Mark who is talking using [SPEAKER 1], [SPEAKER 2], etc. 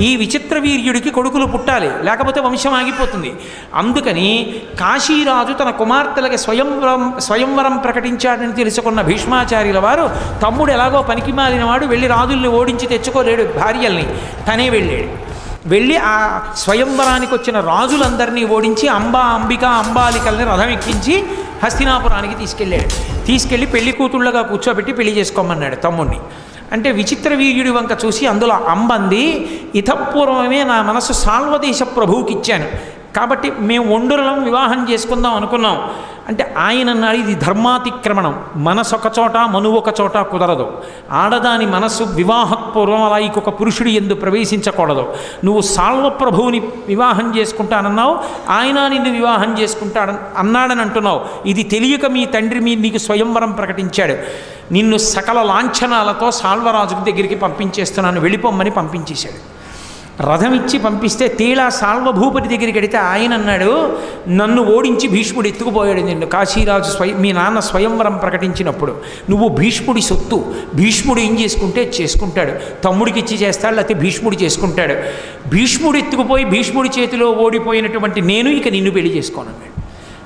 [SPEAKER 1] ఈ విచిత్ర వీర్యుడికి కొడుకులు పుట్టాలి లేకపోతే వంశం ఆగిపోతుంది. అందుకని కాశీరాజు తన కుమార్తెలకి స్వయంవరం స్వయంవరం ప్రకటించాడని తెలుసుకున్న భీష్మాచార్యుల వారు తమ్ముడు ఎలాగో పనికిమాలినవాడు వెళ్ళి రాజుల్ని ఓడించి తెచ్చుకోలేడు భార్యల్ని. తనే వెళ్ళాడు. వెళ్ళి ఆ స్వయంవరానికి వచ్చిన రాజులందరినీ ఓడించి అంబా అంబిక అంబాలికల్ని రథం ఎక్కించి హస్తినాపురానికి తీసుకెళ్ళాడు. తీసుకెళ్ళి పెళ్ళి కూతుళ్ళగా కూర్చోబెట్టి పెళ్ళి చేసుకోమన్నాడు తమ్ముడిని అంటే విచిత్ర వీర్యుడి వంక చూసి అందులో అంబంది ఇతపూర్వమే నా మనసు సాల్వదేశ ప్రభువుకి ఇచ్చాను కాబట్టి మేము ఒండురలం వివాహం చేసుకుందాం అనుకున్నాం. అంటే ఆయన అన్నాడు ఇది ధర్మాతిక్రమణం. మనసు ఒక చోట మనువు ఒక చోట కుదరదు. ఆడదాని మనస్సు వివాహపూర్వం అలా ఇంకొక పురుషుడు ఎందు ప్రవేశించకూడదు. నువ్వు సాల్వప్రభువుని వివాహం చేసుకుంటానన్నావు ఆయన నిన్ను వివాహం చేసుకుంటాడని అన్నాడని అంటున్నావు. ఇది తెలియక మీ తండ్రి మీ నీకు స్వయంవరం ప్రకటించాడు. నిన్ను సకల లాంఛనాలతో సాల్వరాజు దగ్గరికి పంపించేస్తున్నాను వెళ్ళిపోమ్మని పంపించేశాడు. రథం ఇచ్చి పంపిస్తే తేలా సాల్వభూపతి దగ్గరికి వెడితే ఆయన అన్నాడు నన్ను ఓడించి భీష్ముడు ఎత్తుకుపోయాడు నిన్ను. కాశీరాజు స్వయం మీ నాన్న స్వయంవరం ప్రకటించినప్పుడు నువ్వు భీష్ముడి సొత్తు. భీష్ముడు ఏం చేసుకుంటే చేసుకుంటాడు. తమ్ముడికి ఇచ్చి చేస్తాడు లేకపోతే భీష్ముడు చేసుకుంటాడు. భీష్ముడు ఎత్తుకుపోయి భీష్ముడి చేతిలో ఓడిపోయినటువంటి నేను ఇక నిన్ను పెళ్ళి చేసుకోనన్నాడు